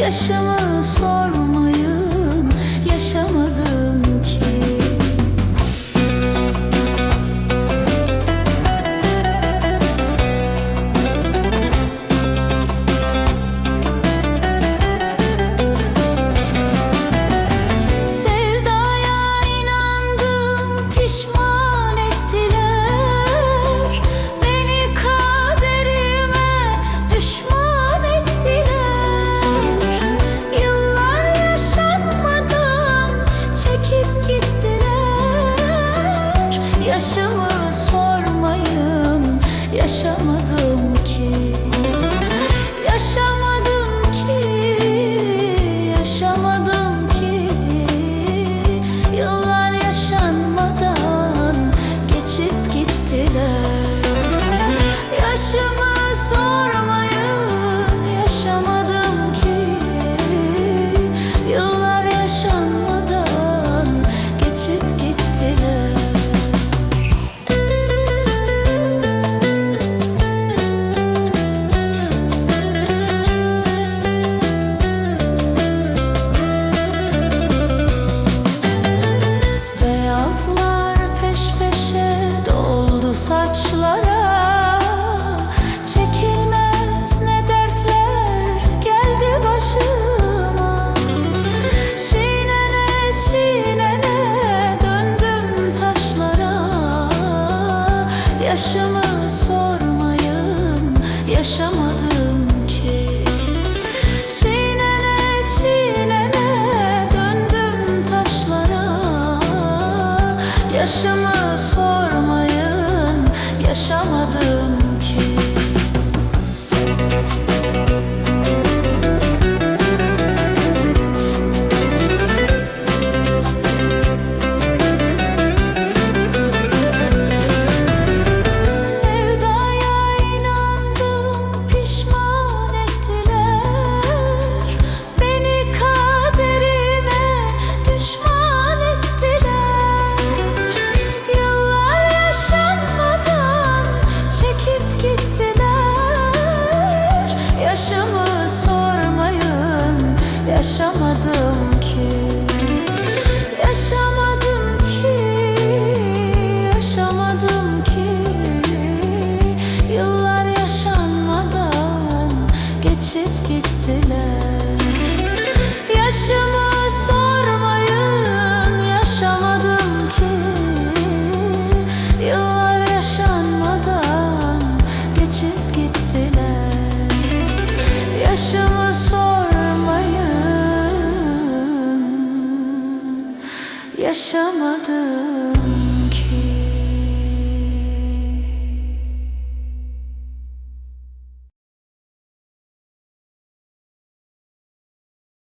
Yaşamı sormayın yaşamadım. Yaşamadım ki. Yaşamadım saçlara. Çekilmez ne dertler geldi başıma. Çiğnene çiğnene döndüm taşlara. Yaşımı sormayın yaşamadım ki. Çiğnene çiğnene döndüm taşlara. Yaşımı sormayın Yaşımı sormayın Yaşamadım Yaşamadım